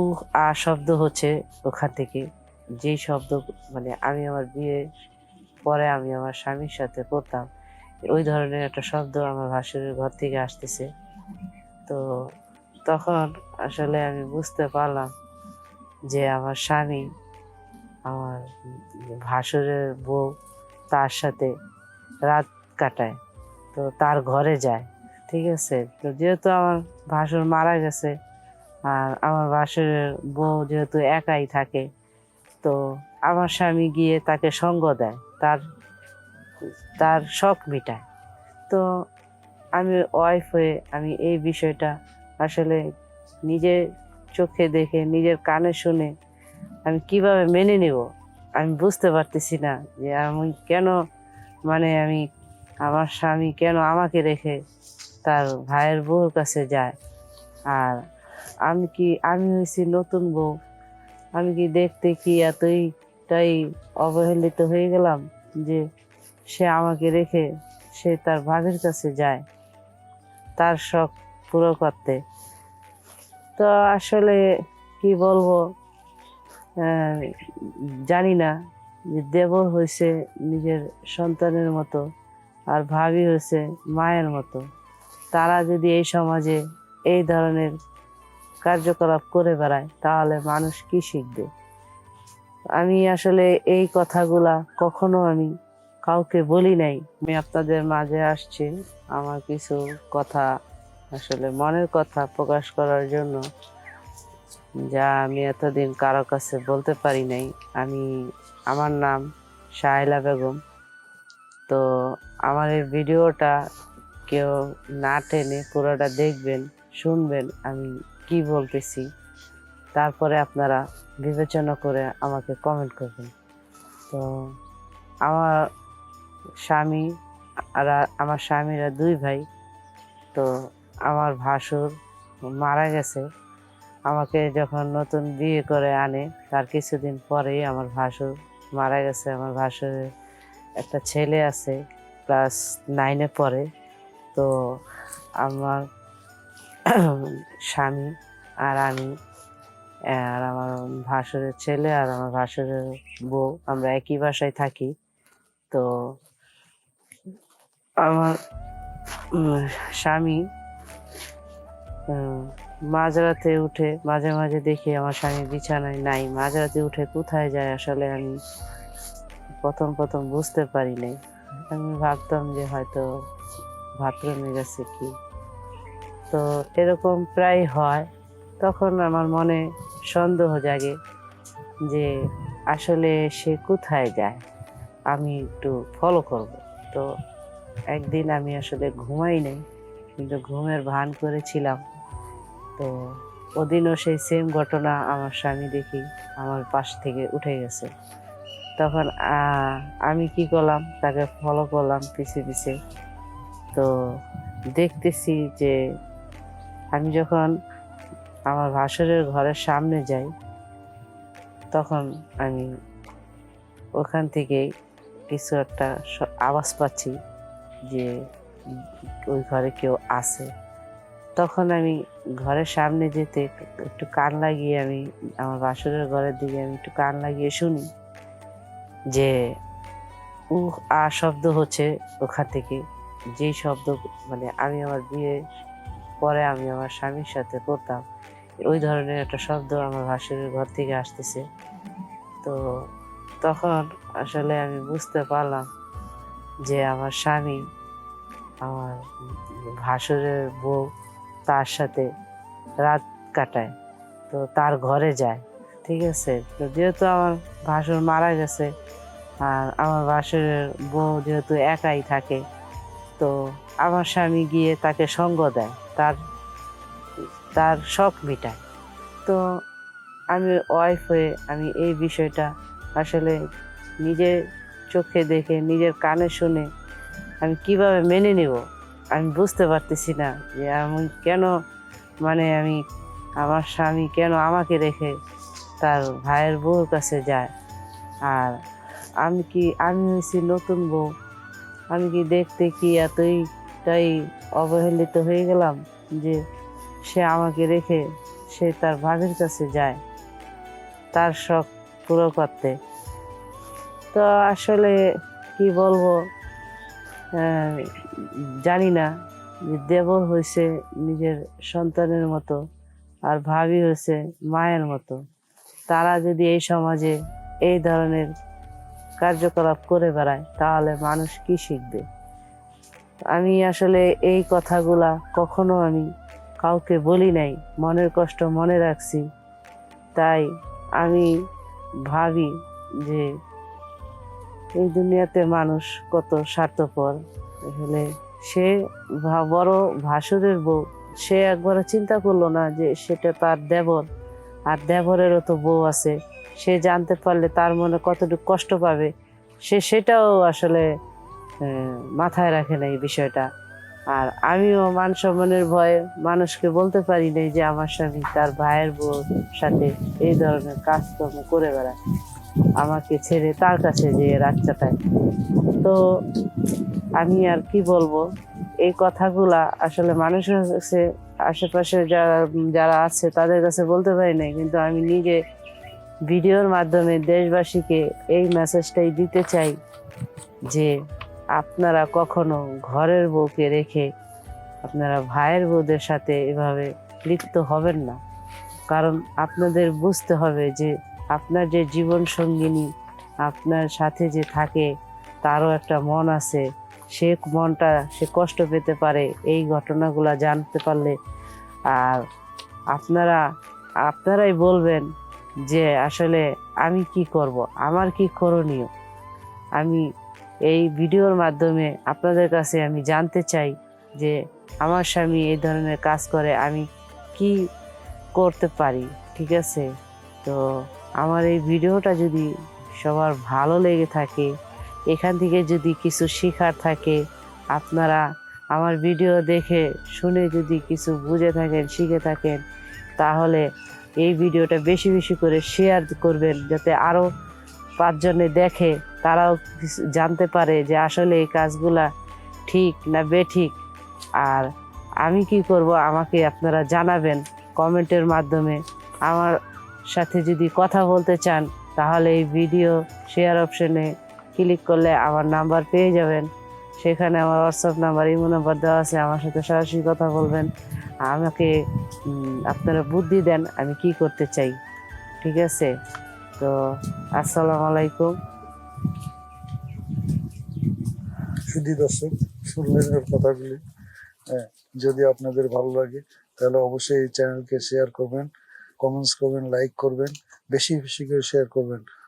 উহ আ শব্দ হচ্ছে ওখান থেকে। যেই শব্দ মানে আমি আমার বিয়ে পরে আমি আমার স্বামীর সাথে পড়তাম ওই ধরনের একটা শব্দ আমার ভাসুরের ঘর থেকে আসতেছে। তো তখন আসলে আমি বুঝতে পারলাম যে আমার স্বামী, আমার ভাসুরের বউ তার সাথে রাত কাটায়, তো তার ঘরে যায়, ঠিক আছে? তো যেহেতু আমার ভাসুর মারা গেছে, আর আমার ভাসুরের বউ যেহেতু একাই থাকে, তো আমার স্বামী গিয়ে তাকে সঙ্গ দেয়, তার তার শখ মিটায়। তো আমি ওয়াইফ হয়ে আমি এই বিষয়টা আসলে নিজের চোখে দেখে, নিজের কানে শুনে আমি কীভাবে মেনে নেব, আমি বুঝতে পারতেছি না যে আমি কেন মানে আমি আমার স্বামী কেন আমাকে রেখে তার ভাইয়ের বউর কাছে যায়। আর আমি কি, আমি হয়েছি নতুন বউ। আমি কি দেখতে কি এতইটাই অবহেলিত হয়ে গেলাম যে সে আমাকে রেখে সে তার ভাগের কাছে যায়, তার শখ পুরো করতে। তো আসলে কি বলব জানি না যে দেবর হয়েছে নিজের সন্তানের মতো আর ভাবি হয়েছে মায়ের মতো। তারা যদি এই সমাজে এই ধরনের কার্যকলাপ করে বেড়ায়, তাহলে মানুষ কি শিখবে? আমি আসলে এই কথাগুলা কখনো আমি কাউকে বলি নাই। আমি আপনাদের মাঝে আসছি আমার কিছু কথা, আসলে মনের কথা প্রকাশ করার জন্য, যা আমি এতদিন কারও কাছে বলতে পারি নাই। আমি, আমার নাম শাহেলা বেগম। তো আমার এই ভিডিওটা কেউ না টেনে পুরোটা দেখবেন, শুনবেন, আমি কি বলতেছি? তারপরে আপনারা বিবেচনা করে আমাকে কমেন্ট করবেন। তো, আমার স্বামী আর আমার স্বামীরা দুই ভাই, তো আমার ভাসুর মারা গেছে। আমাকে যখন নতুন বিয়ে করে আনে, তার কিছুদিন পরেই আমার ভাসুর মারা গেছে। আমার ভাসুরের একটা ছেলে আছে, ক্লাস নাইনে পড়ে। তো আমার স্বামী আর আমি, আর আমার ভাসুরের ছেলে আর আমার ভাসুরের বউ, আমরা একই বাসায় থাকি। তো আমার স্বামী মাঝরাতে উঠে মাঝে মাঝে দেখি আমার স্বামী বিছানায় নাই। মাঝরাতে উঠে কোথায় যায় আসলে আমি প্রথম প্রথম বুঝতে পারি নাই। আমি ভাবতাম যে হয়তো বাথরুমে গেছে কি। তো এরকম প্রায় হয়। তখন আমার মনে সন্দেহ জাগে যে আসলে সে কোথায় যায়, আমি একটু ফলো করব। তো একদিন আমি আসলে ঘুমাই নাই, কিন্তু ঘুমের ভান করেছিলাম। তো ওদিনও সেই সেম ঘটনা আমার স্বামী দেখি আমার পাশ থেকে উঠে গেছে। তখন আমি কি করলাম, তাকে ফলো করলাম পিছে পিছে। তো দেখতেছি যে আমি যখন আমার ভাসুরের ঘরের সামনে যাই, তখন আমি ওখান থেকে কিছু একটা আওয়াজ পাচ্ছি যে ওই ঘরে কেউ আছে। তখন আমি ঘরের সামনে যেতে একটু কান লাগিয়ে আমি, আমার বাসুরের ঘরের দিকে আমি একটু কান লাগিয়ে শুনি যে উ আ শব্দ হচ্ছে ওখান থেকে। যেই শব্দ মানে আমি আমার বিয়ে পরে আমি আমার স্বামীর সাথে করতাম। ওই ধরনের একটা শব্দ আমার ভাসুরের ঘর থেকে আসতেছে। তো তখন আসলে আমি বুঝতে পারলাম যে আমার স্বামী আমার ভাসুরের বউ তার সাথে রাত কাটায়, তো তার ঘরে যায়। ঠিক আছে? তো যেহেতু আমার ভাসুর মারা গেছে আর আমার ভাসুরের বউ যেহেতু একাই থাকে, তো আমার স্বামী গিয়ে তাকে সঙ্গ দেয়। তার তার শখ মিটায়। তো আমি ওয়াইফ হয়ে আমি এই বিষয়টা আসলে নিজের চোখে দেখে, নিজের কানে শুনে আমি কীভাবে মেনে নেব, আমি বুঝতে পারতেছি না যে আমি কেন মানে আমি আমার স্বামী কেন আমাকে রেখে তার ভাইয়ের বউর কাছে যায়। আর আমি কি, আমি হয়েছি নতুন বউ, আমি কি দেখতে কি এতইটাই অবহেলিত হয়ে গেলাম যে সে আমাকে রেখে সে তার ভাবির কাছে যায়। তার শখ পুরো করতে। তো আসলে কি বলব জানি না যে দেবর হয়েছে নিজের সন্তানের মতো আর ভাবি হয়েছে মায়ের মতো। তারা যদি এই সমাজে এই ধরনের কার্যকলাপ করে বেড়ায়, তাহলে মানুষ কি শিখবে? আমি আসলে এই কথাগুলা কখনো আমি কাউকে বলি নাই। মনের কষ্ট মনে রাখছি। তাই আমি ভাবি যে এই দুনিয়াতে মানুষ কত স্বার্থপর। আসলে সে বড় ভাসুরের বউ, সে একবারও চিন্তা করল না যে সেটা তার দেবর। আর দেবরেরও তো বউ আছে। সে জানতে পারলে তার মনে কতটুকু কষ্ট পাবে। সে সেটাও আসলে মাথায় রাখে না এই বিষয়টা। আর আমিও মান সম্মানের ভয়ে মানুষকে বলতে পারি নাই যে আমার স্বামী তার ভাইয়ের বউর সাথে এই ধরনের কাজকর্ম করে বেড়ায়। আমাকে ছেড়ে তার কাছে যে রাত কাটায়। তো আমি আর কি বলব? এই কথাগুলা আসলে মানুষের কাছে, আশেপাশে যারা যারা আছে তাদের কাছে বলতে পারি নাই, কিন্তু আমি নিজে ভিডিওর মাধ্যমে দেশবাসীকে এই মেসেজটাই দিতে চাই যে আপনারা কখনো ঘরের বউকে রেখে আপনারা ভাইয়ের বউদের সাথে এভাবে লিপ্ত হবেন না। কারণ আপনাদের বুঝতে হবে যে আপনার যে জীবন সঙ্গিনী, আপনার সাথে যে থাকে, তারও একটা মন আছে। সে মনটা সে কষ্ট পেতে পারে এই ঘটনাগুলো জানতে পারলে। আর আপনারা, আপনারাই বলবেন যে আসলে আমি কি করব? আমার কি করণীয়? আমি এই ভিডিওর মাধ্যমে আপনাদের কাছে আমি জানতে চাই যে আমার স্বামী এই ধরনের কাজ করে, আমি কি করতে পারি, ঠিক আছে? তো আমার এই ভিডিওটা যদি সবার ভালো লেগে থাকে, এখান থেকে যদি কিছু শেখার থাকে, আপনারা আমার ভিডিও দেখে শুনে যদি কিছু বুঝে থাকেন, শিখে থাকেন, তাহলে এই ভিডিওটা বেশি বেশি করে শেয়ার করবেন, যাতে আরও পাঁচজনে দেখে, তারাও জানতে পারে যে আসলে এই কাজগুলা ঠিক না বেঠিক। আর আমি কি করব, আমাকে আপনারা জানাবেন কমেন্টের মাধ্যমে। আমার সাথে যদি কথা বলতে চান, তাহলে এই ভিডিও শেয়ার অপশনে ক্লিক করলে আমার নাম্বার পেয়ে যাবেন। সেখানে আমার হোয়াটসঅ্যাপ নাম্বার, ইমো নাম্বার দেওয়া আছে, আমার সাথে সরাসরি কথা বলবেন। আমাকে আপনারা বুদ্ধি দেন আমি কি করতে চাই। ঠিক আছে? তো আসসালামু আলাইকুম সুধি দর্শক, শুনলেন এর কথাগুলি। হ্যাঁ যদি আপনাদের ভালো লাগে, তাহলে অবশ্যই এই চ্যানেলকে শেয়ার করবেন, কমেন্টস করবেন, লাইক করবেন, বেশি বেশি করে শেয়ার করবেন।